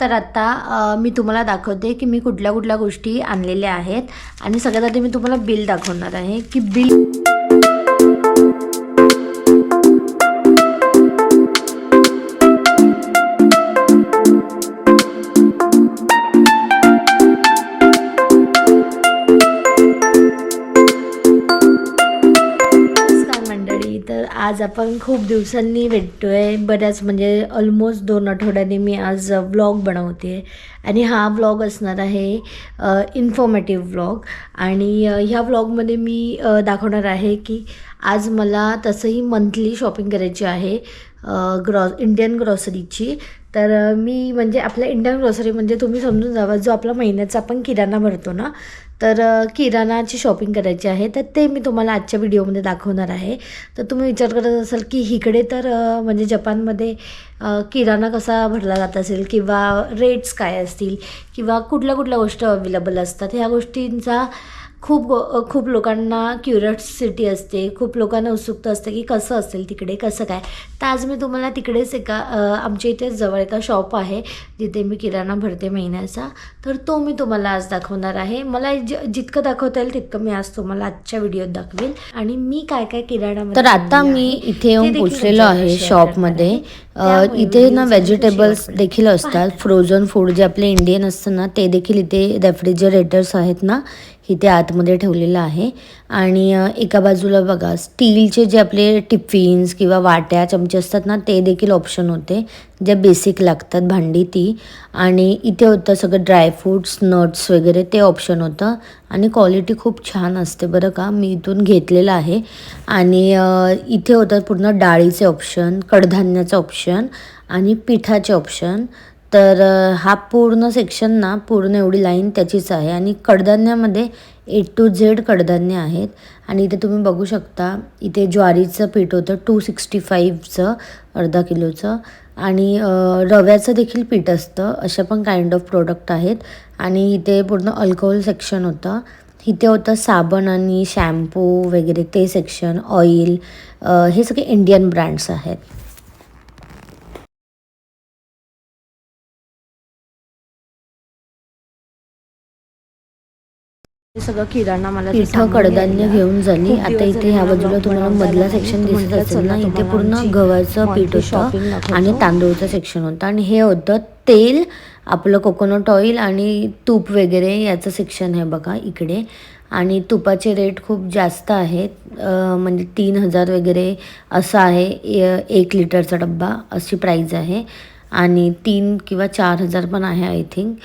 तर आत्ता मी तुम्हाला दाखवते की मी कुठल्या कुठल्या गोष्टी आणलेल्या आहेत. आणि सगळ्यात आधी मी तुम्हाला बिल दाखवणार आहे की बिल आज आपण खूप दिवसांनी भेटतोय. बऱ्याच म्हणजे ऑलमोस्ट दोन आठवड्यांनी मी आज व्लॉग बनवते आणि हा व्लॉग असणार आहे इन्फॉर्मेटिव्ह व्लॉग आणि ह्या व्लॉगमध्ये मी दाखवणार आहे की आज मला तसंही मंथली शॉपिंग करायची आहे ग्रॉ इंडियन ग्रॉसरीची तर मी म्हणजे आपल्या इंडियन ग्रॉसरी म्हणजे तुम्ही समजून जावा जो आपला महिन्याचा आपण किराणा भरतो ना तर किराणाची शॉपिंग करायची आहे. तर ते मी तुम्हाला आजच्या व्हिडिओमध्ये दाखवणार आहे. तर तुम्ही विचार करत असाल की इकडे तर म्हणजे जपानमध्ये किराणा कसा भरला जात असेल किंवा रेट्स काय असतील किंवा कुठल्या कुठल्या गोष्टी अवेलेबल असतात ह्या गोष्टींचा खूप गो खूप लोकांना क्युरियोसिटी असते. खूप लोकांना उत्सुकता असते की कसं असेल तिकडे कसं काय. तर आज मी तुम्हाला तिकडेच एका आमच्या इथे जवळ एका शॉप आहे जिथे मी किराणा भरते महिन्याचा. तर तो मी तुम्हाला आज दाखवणार आहे. मला ज जितकं दाखवता येईल तितकं मी आज तुम्हाला आजच्या व्हिडिओत दाखवेल. आणि मी काय काय किराणा तर आता मी इथे येऊन पोचलेलो आहे शॉपमध्ये इथे ना व्हेजिटेबल्स देखील असतात. फ्रोझन फूड जे आपले इंडियन असतं ना ते देखील इथे रेफ्रिजरेटर्स आहेत ना इथे आतमध्ये ठेवलेलं आहे. आणि एका बाजूला बघा स्टीलचे जे आपले टिफिन्स किंवा वाट्या चमचे असतात ना ते देखील ऑप्शन होते. जे बेसिक लागतात भांडी ती. आणि इथे होतं सगळं ड्रायफ्रूट्स नट्स वगैरे ते ऑप्शन होतं. आणि क्वालिटी खूप छान असते बरं का. मी इथून घेतलेलं आहे. आणि इथे होतं पूर्ण डाळीचे ऑप्शन कडधान्याचं ऑप्शन आणि पिठाचे ऑप्शन तर हा पूर्ण सेक्शन ना पूर्ण एवढी लाईन त्याचीच आहे. आणि कडधान्यामध्ये ए टू झेड कडधान्य आहेत. आणि इथे तुम्ही बघू शकता इथे ज्वारीचं पीठ होतं टू सिक्स्टी फाईव्हचं अर्धा किलोचं. आणि रव्याचं देखील पीठ असतं. अशा पण काइंड ऑफ प्रोडक्ट आहेत. आणि इथे पूर्ण अल्कोहोल सेक्शन होतं. इथे होतं साबण आणि शॅम्पू वगैरे ते सेक्शन ऑइल हे सगळे इंडियन ब्रँड्स आहेत. सगळं किराणा मला पिठं कडधान्य घेऊन झाली आता इथे ह्या बाजूला तुम्हाला मधला. सेक्शन दिसत असेल ना इथे पूर्ण गव्हाचं पीठ होतं. आणि तांदूळचं सेक्शन होतं. आणि हे होतं तेल आपलं कोकोनट ऑइल आणि तूप वगैरे याचं सेक्शन आहे बघा इकडे. आणि तुपाचे रेट खूप जास्त आहेत. म्हणजे तीन हजार वगैरे असं आहे. एक लिटरचा डब्बा अशी प्राईज आहे. आणि तीन किंवा चार हजार पण आहे आय थिंक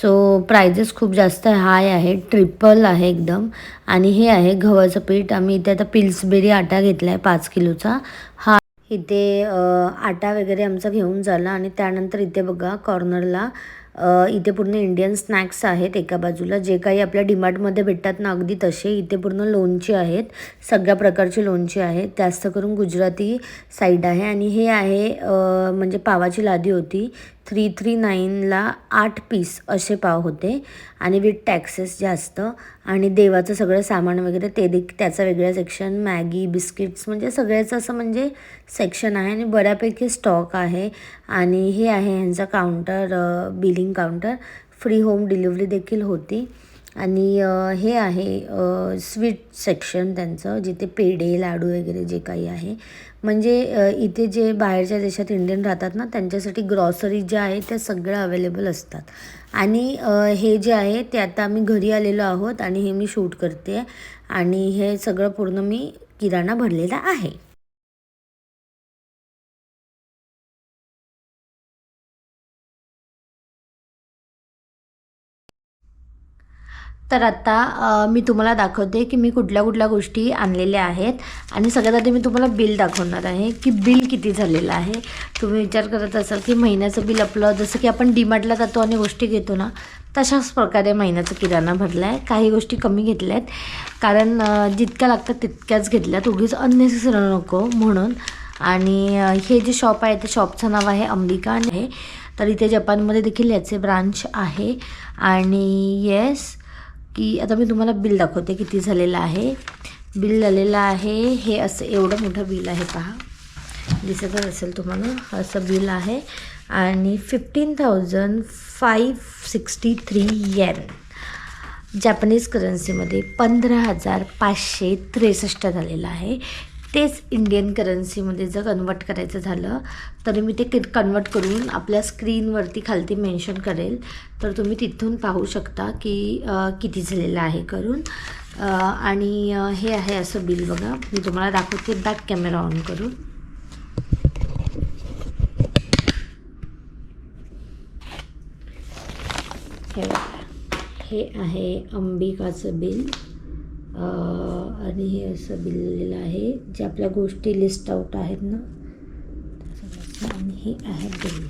सो प्रायजेस खूप जास्त हाय आहे ट्रिपल आहे एकदम. आणि हे आहे गव्हाचं पीठ. आम्ही इथे आता पिल्सबेरी आटा घेतला आहे पाच किलोचा. हा इथे आटा वगैरे आमचा घेऊन झाला आणि त्यानंतर इथे बघा कॉर्नरला इथे पूर्ण इंडियन स्नॅक्स आहेत एका बाजूला. जे काही आपल्या डिमार्टमध्ये भेटतात ना अगदी तसे इथे पूर्ण लोणची आहेत. सगळ्या प्रकारची लोणची आहेत. जास्त करून गुजराती साईड आहे. आणि हे आहे म्हणजे पावाची लादी होती. थ्री थ्री नाईनला आठ पीस असे पाव होते. आणि विथ टॅक्सेस जास्त. आणि देवाचं सगळं सामान वगैरे ते देख त्याचं वेगळं सेक्शन मॅगी बिस्किट्स म्हणजे सगळ्याचं असं म्हणजे सेक्शन आहे. आणि बऱ्यापैकी स्टॉक आहे. आणि हे आहे ह्यांचा counter billing counter free home delivery देखील होती. आणि हे आहे स्वीट सेक्शन त्यांचं जिथे पेढे लाडू वगैरे जे काही आहे. म्हणजे इथे जे बाहेरच्या देशात इंडियन राहतात ना त्यांच्यासाठी ग्रॉसरी ज्या आहे त्या सगळ्या अवेलेबल असतात. आणि हे जे आहे ते आता आम्ही घरी आलेलो आहोत आणि हे मी शूट करते. आणि हे सगळं पूर्ण मी किराणा भरलेला आहे. तर आता मी तुम्हाला दाखवते की मी कुठल्या कुठल्या गोष्टी आणलेल्या आहेत. आणि सगळ्यात आधी मी तुम्हाला बिल दाखवणार आहे की बिल किती झालेलं आहे. तुम्ही विचार करत असाल की महिन्याचं बिल आपलं जसं की आपण डीमार्टला जातो आणि गोष्टी घेतो ना तशाच प्रकारे महिन्याचा किराणा भरला आहे काही गोष्टी कमी घेतल्या आहेत कारण जितक्या लागतात तितक्याच घेतल्यात. उगीच अननेसेसरी नको म्हणून. आणि हे जे शॉप आहे ते शॉपचं नाव आहे अंबिका आहे तर इथे जपानमध्ये देखील याचे ब्रांच आहे. आणि येस की आता मी तुम्हाला बिल दाखवते किती झालेलं आहे. बिल झालेलं आहे. हे असं एवढं मोठं बिल आहे पहा. दिसतच असेल तुम्हाला असं बिल आहे. आणि fifteen thousand five sixty three yen Japanese करन्सीमध्ये पंधरा हजार पाचशे त्रेसष्ट झालेलं आहे. तेच इंडियन करन्सीमध्ये जर कन्वर्ट करायचं झालं तर मी ते कन्वर्ट करून आपल्या स्क्रीनवरती खालती मेन्शन करेल. तर तुम्ही तिथून पाहू शकता की किती झालेलं आहे करून. आणि हे आहे असं बिल बघा. मी तुम्हाला दाखवते बॅक कॅमेरा ऑन करून. हे आहे अंबिकाचं बिल. आणि हे असं दिलेलं आहे. जे आपल्या गोष्टी लिस्ट आउट आहेत ना आणि हे आहे बिल.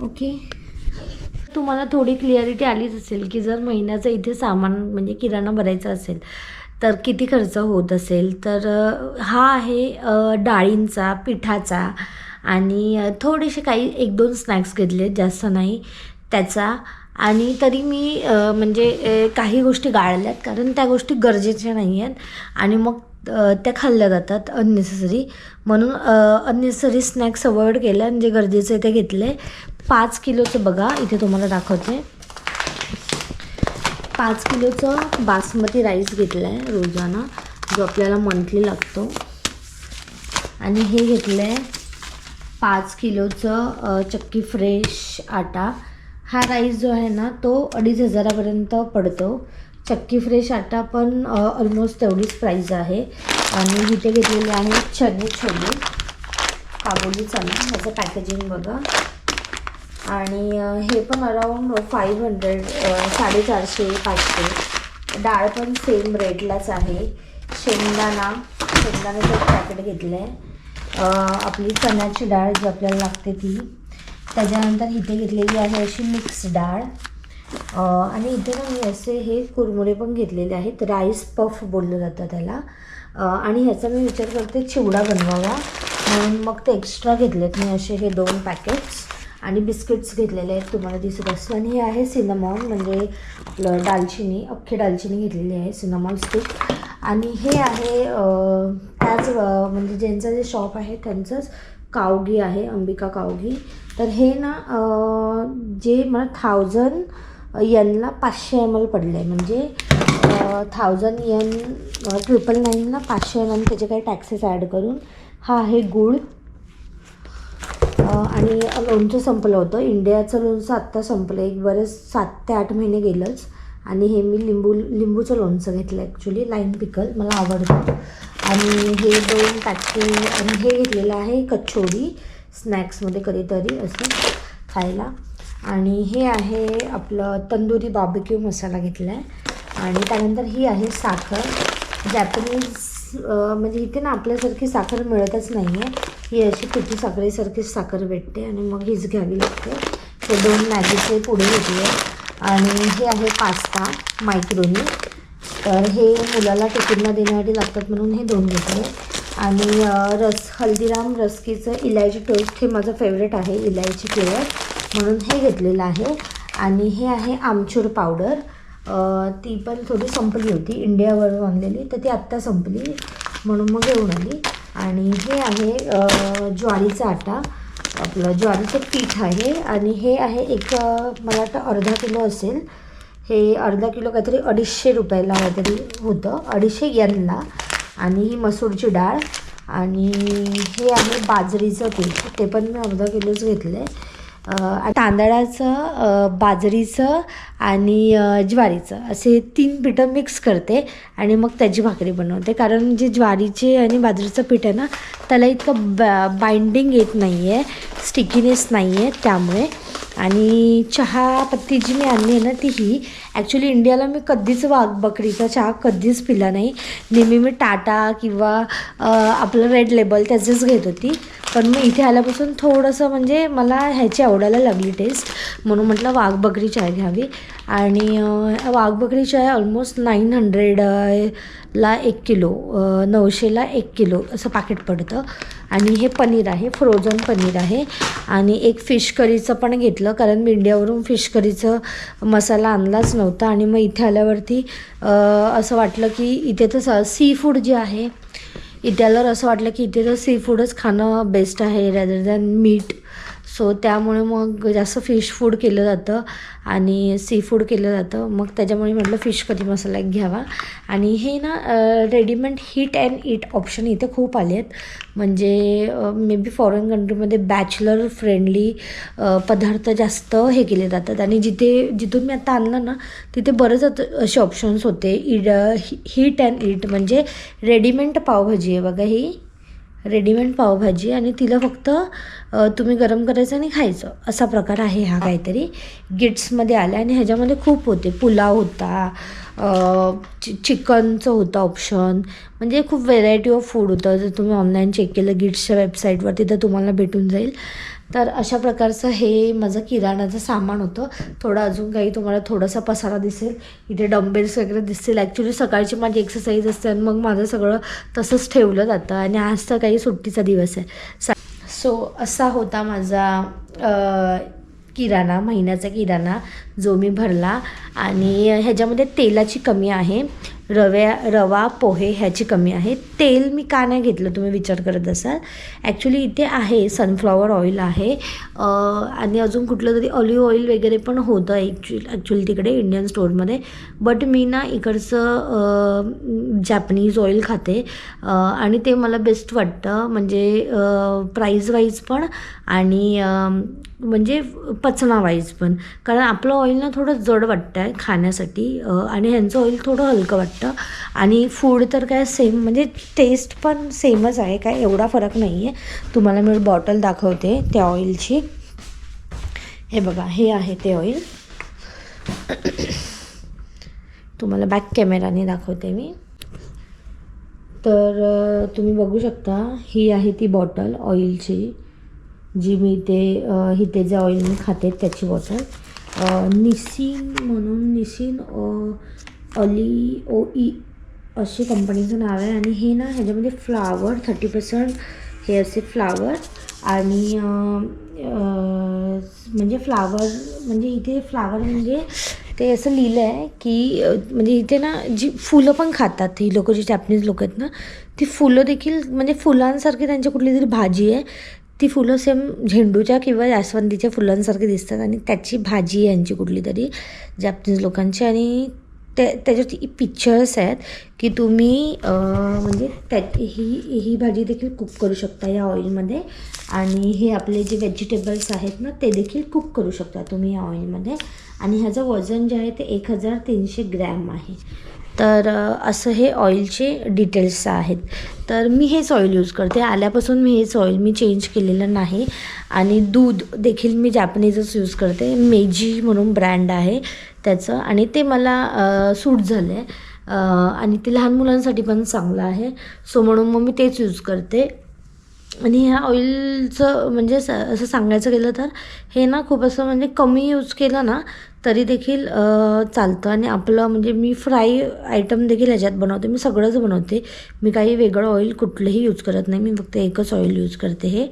ओके तुम्हाला थोडी क्लिअरिटी आलीच असेल की जर महिन्याचं इथे सामान म्हणजे किराणा भरायचा असेल तर किती खर्च होत असेल? तर हा आहे डाळींचा पिठाचा आणि थोडेसे काही एक दोन स्नॅक्स घेतले जास्त नाही. त्याचा आणि तरी मी म्हणजे काही गोष्टी गाळल्यात कारण त्या गोष्टी गरजेच्या नाही आहेत आणि मग त्या खाल्ल्या जातात अननेसेसरी म्हणून अननेसेसरी स्नॅक्स अवॉइड केलं आणि जे गरजेचं आहे ते घेतले. पाच किलोचं बघा इथे तुम्हाला दाखवते. पाच किलोचं बासमती राईस घेतला आहे रोजाना जो आपल्याला मंथली लागतो. आणि हे घेतलं आहे पाच किलोचं चक्की फ्रेश आटा. हा राईस जो आहे ना तो अडीच हजारापर्यंत पडतो. चक्की फ्रेश आटा पण ऑलमोस्ट तेवढीच प्राईज आहे. आणि इथे घेतलेले आहे चने छोले. काबुली चणा ह्याचं पॅकेजिंग बघा. आणि हे पण अराऊंड फाईव्ह हंड्रेड साडेचारशे पाचशे. डाळ पण सेम रेटलाच आहे. शेंगदाणा शेंगदाण्याचं पॅकेट घेतलं आहे आपली चण्याची डाळ जी आपल्याला लागते ती. त्याच्यानंतर इथे घेतलेली आहे अशी मिक्स डाळ. आणि इथे ना मी असे हे कुरमुरे पण घेतलेले आहेत. राईस पफ बोललं जातं त्याला. आणि ह्याचा मी विचार करते चिवडा बनवावा. म्हणून मग ते एक्स्ट्रा घेतलेत मी असे हे दोन पॅकेट्स आणि बिस्किट्स घेतलेले आहेत तुम्हाला दिसत असतं आणि हे आहे सिनमॉन म्हणजे आपलं दालचिनी अख्खी दालचिनी घेतलेली आहे सिनमॉन स्टिक आणि हे आहे अ, म्हणजे ज्यांचं जे शॉप आहे त्यांचंच कावगी आहे अंबिका कावगी. तर हे ना जे मला थाउजंड यनला पाचशे एम एल पडले म्हणजे थाउजंड यन ट्रिपल नाईनला पाचशे एम एल त्याचे काही टॅक्सेस ॲड करून हा आहे गुळ. आणि लोणचं संपलं होतं. इंडियाचं लोणचं आत्ता संपलं एक बरेच सात ते आठ महिने गेलंच. आणि हे मी लिंबू लिंबूचं लोणचं घेतलं ॲक्च्युली लाईन पिकल मला आवडतं. आणि हे दोन पॅके आणि हे घेतलेलं आहे कचोरी स्नॅक्समध्ये कधीतरी असं खायला. आणि हे आहे आपलं तंदुरी बार्बिक्यू मसाला घेतला आहे आणि त्यानंतर ही आहे साखर. जॅपनीज म्हणजे इथे ना आपल्यासारखी साखर मिळतच नाही आहे ही अशी पिठी साखरेसारखीच साखर भेटते आणि मग हीच घ्यावी लागते. हे दोन मॅगीचे पुढे घेतले. आणि हे आहे पास्ता मायक्रोनी तर हे मुलाला टिफिनला देण्यासाठी लागतात म्हणून हे दोन घेतले. आणि रस हल्दीराम रस्कीचं इलायची टोस्ट हे माझं फेवरेट आहे इलायची फ्लेवर. म्हणून हे घेतलेलं आहे. आणि हे आहे आमचूर पावडर. ती पण थोडी संपली होती. इंडियावरून आणलेली. तर ती आत्ता संपली. म्हणून मग घेऊन आली. आणि हे आहे ज्वारीचा आटा. आपलं ज्वारीचं पीठ आहे आणि हे आहे एक मला वाटतं अर्धा किलो असेल. हे अर्धा किलो काहीतरी अडीचशे रुपयाला काहीतरी होतं अडीचशे यनला आणि ही मसूरची डाळ आणि हे आहे बाजरीचं पीठ. ते पण मी अर्धा किलोच घेतलं आहे तांदळाचं बाजरीचं आणि ज्वारीचं. असे तीन पिठं मिक्स करते आणि मग त्याची भाकरी बनवते. कारण जे ज्वारीचे आणि बाजरीचं पीठ आहे ना त्याला इतकं बा बाइंडिंग येत नाही आहे स्टिकीनेस नाही आहे त्यामुळे. आणि चहा पत्ती जी मी आणली आहे ना ती ही ॲक्च्युली इंडियाला मी कधीच वाघ बकरीचा चहा कधीच पिला नाही. नेहमी मी टाटा किंवा आपलं रेड लेबल त्याचंच घेत होती. पण मी इथे आल्यापासून थोडंसं म्हणजे मला ह्याची आवडायला लागली टेस्ट म्हणून म्हटलं वाघ बकरी चहा घ्यावी. आणि वाघबकरीच्या वाघ ऑलमोस्ट नाईन हंड्रेड ला एक किलो नऊशेला एक किलो असं पाकिट पडतं. आणि हे पनीर आहे फ्रोझन पनीर आहे. आणि एक फिश करीचं पण घेतलं कारण मी इंडियावरून फिश करीचं मसाला आणलाच नव्हता. आणि मग इथे आल्यावरती असं वाटलं की इथे तर स सी फूड जे आहे इथे आल्यावर असं वाटलं की इथे तर सी फूडच खाणं बेस्ट आहे रॅदर दॅन मीट सो त्यामुळे मग जास्त फिश फूड केलं जातं आणि सी फूड केलं जातं. मग त्याच्यामुळे म्हटलं फिश करी मसाला एक घ्यावा. आणि हे ना readymade heat and eat option इथे खूप आले आहेत. म्हणजे मे बी फॉरेन कंट्रीमध्ये बॅचलर फ्रेंडली पदार्थ जास्त हे केले जातात. आणि जिथे जिथून मी आता आणलं ना तिथे बरेच असे ऑप्शन्स होते. इड हीट अँड ईट म्हणजे रेडीमेड पावभाजी आहे बघा ही. रेडीमेड पावभाजी आणि तिला फक्त तुम्ही गरम करायचं आणि खायचं. असा प्रकार आहे हा काहीतरी. गिट्समध्ये आला आणि ह्याच्यामध्ये खूप होते. पुलाव होता चि चिकनचं होतं ऑप्शन म्हणजे खूप व्हेरायटी ऑफ फूड होतं. जर तुम्ही ऑनलाईन चेक केलं गिट्सच्या वेबसाईटवर तिथं तुम्हाला भेटून जाईल. तर अशा प्रकारचं हे माझं किराणाचं सामान होतं. थोडं अजून काही तुम्हाला थोडासा पसारा दिसेल. इथे डम्बेल्स वगैरे दिसतील. ॲक्च्युली सकाळची माझी एक्सरसाइज असते आणि मग माझं सगळं तसंच ठेवलं जातं. आणि आज तर काही सुट्टीचा दिवस आहे. सा सो असा होता माझा किराणा महिन्याचा किराणा जो मी भरला आणि ह्याच्यामध्ये तेलाची कमी आहे. रव्या रवा पोहे ह्याची कमी आहे. तेल मी का नाही घेतलं तुम्ही विचार करत असाल. ॲक्च्युली इथे आहे सनफ्लॉवर ऑइल आहे. आणि अजून कुठलं तरी ऑलिव्ह ऑइल वगैरे पण होतं ॲक्च्युली ॲक्च्युली तिकडे इंडियन स्टोअरमध्ये बट मी ना इकडचं जॅपनीज ऑइल खाते. आणि ते मला बेस्ट वाटतं. म्हणजे प्राईज वाईज पण आणि म्हणजे पचनावाईज पण. कारण आपलं ऑइल ना थोडं जड वाटतं आहे खाण्यासाठी आणि ह्यांचं ऑइल थोडं हलकं वाटतं आणि फूड तर काय सेम म्हणजे टेस्ट पण सेमच आहे काय एवढा फरक नाही आहे तुम्हाला मी बॉटल दाखवते त्या ऑइलची हे बघा हे आहे ते ऑइल तुम्हाला बॅक कॅमेराने दाखवते मी. तर तुम्ही बघू शकता ही आहे ती बॉटल ऑइलची जी मी ते हिते जे ऑइल मी खाते त्याची बॉटल निसिन म्हणून निसिन अली ऑली ओ ई अशी कंपनीचं नाव आहे आणि हे ना ह्याच्यामध्ये फ्लावर थर्टी पर्सेंट हे असे फ्लावर आणि म्हणजे फ्लावर म्हणजे इथे फ्लावर म्हणजे ते असं लिहिलं आहे की म्हणजे इथे ना जी फुलं पण खातात ही लोकं जी जॅपनीज लोक आहेत ना ती फुलं देखील म्हणजे फुलांसारखी त्यांची कुठली तरी भाजी आहे ती फुलं सेम झेंडूच्या किंवा जास्वंदीच्या फुलांसारखी दिसतात आणि त्याची भाजी आहे यांची कुठली तरी जॅपनीज लोकांची आणि त्या त्याच्यात पिक्चर्स आहेत की तुम्ही म्हणजे त्या ही ही भाजी देखील कुक करू शकता या ऑइलमध्ये आणि हे आपले जे व्हेजिटेबल्स आहेत ना ते देखील कुक करू शकता तुम्ही या ऑइलमध्ये आणि ह्याचं वजन जे आहे ते एक हजार तीनशे ग्रॅम आहे. तर असं हे ऑइलचे डिटेल्स आहेत. तर मी हेच ऑइल यूज करते. आल्यापासून मी हेच ऑइल मी चेंज केलेलं नाही. आणि दूध देखील मी जॅपनीजच यूज करते. मेजी म्हणून ब्रँड आहे त्याचं. आणि ते मला सूट झालं आहे आणि ते लहान मुलांसाठी पण चांगलं आहे. सो म्हणून मग मी तेच यूज करते. आणि ह्या ऑइलचं म्हणजे स असं सांगायचं गेलं तर हे ना खूप असं म्हणजे कमी यूज केलं ना तरी देखील चालतं. आणि आपलं म्हणजे मी फ्राय आयटम देखील ह्याच्यात बनवते. मी सगळंच बनवते. मी काही वेगळं ऑइल कुठलंही यूज करत नाही. मी फक्त एकच ऑइल यूज करते हे.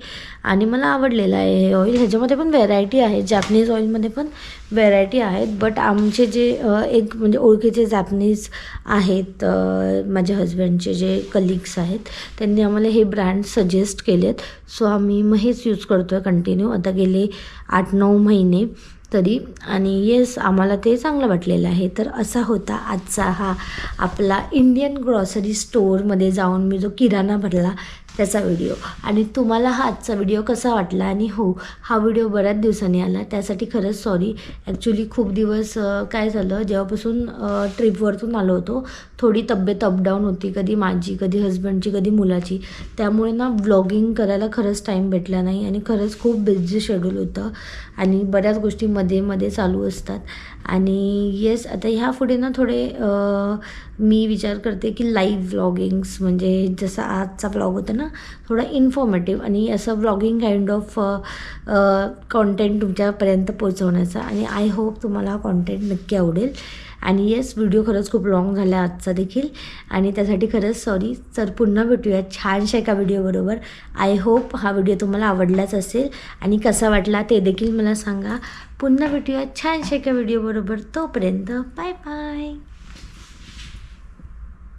आणि मला आवडलेलं आहे हे ऑइल ह्याच्यामध्ये पण व्हेरायटी आहे. जॅपनीज ऑइलमध्ये पण व्हेरायटी आहेत. बट आमचे जे एक म्हणजे ओळखीचे जॅपनीज आहेत माझ्या हजबंडचे जे कलिग्स आहेत त्यांनी आम्हाला हे ब्रँड सजेस्ट केलेत. सो आम्ही मग हेच यूज करतो आहे कंटिन्यू आता गेले आठ नऊ महिने. तरी. आणि येस आम्हाला ते चांगलं वाटलेलं आहे. तर असा होता आजचा हा आपला इंडियन ग्रॉसरी स्टोअरमध्ये जाऊन मी जो किराणा भरला त्याचा व्हिडिओ आणि तुम्हाला हा आजचा व्हिडिओ कसा वाटला? आणि हो हा व्हिडिओ बऱ्याच दिवसांनी आला. त्यासाठी खरंच सॉरी ॲक्च्युली खूप दिवस काय झालं? जेव्हापासून ट्रिपवरतून आलो होतो थोडी तब्येत अपडाऊन होती. कधी माझी कधी हस्बंडची कधी मुलाची. त्यामुळे ना व्लॉगिंग करायला खरंच टाईम भेटला नाही. आणि खरंच खूप बिझी शेड्यूल होतं. आणि बऱ्याच गोष्टी मध्ये मध्ये चालू असतात. आणि येस आता ह्या पुढे ना थोडे मी विचार करते की लाईव्ह व्लॉगिंग्स म्हणजे जसं आजचा व्लॉग होता ना थोडा इन्फॉर्मेटिव्ह आणि असं व्लॉगिंग काइंड ऑफ कॉन्टेंट तुमच्यापर्यंत पोहोचवण्याचा. आणि आय होप तुम्हाला हा कॉन्टेंट नक्की आवडेल. आणि येस व्हिडिओ खरंच खूप लॉंग झाला आजचा देखील. आणि त्यासाठी खरंच सॉरी तर पुन्हा भेटूया छानशा एका व्हिडिओबरोबर आय होप हा व्हिडिओ तुम्हाला आवडलाच असेल. आणि कसा वाटला ते देखील मला सांगा. पुन्हा भेटूया छानशा एका व्हिडिओबरोबर तोपर्यंत बाय बाय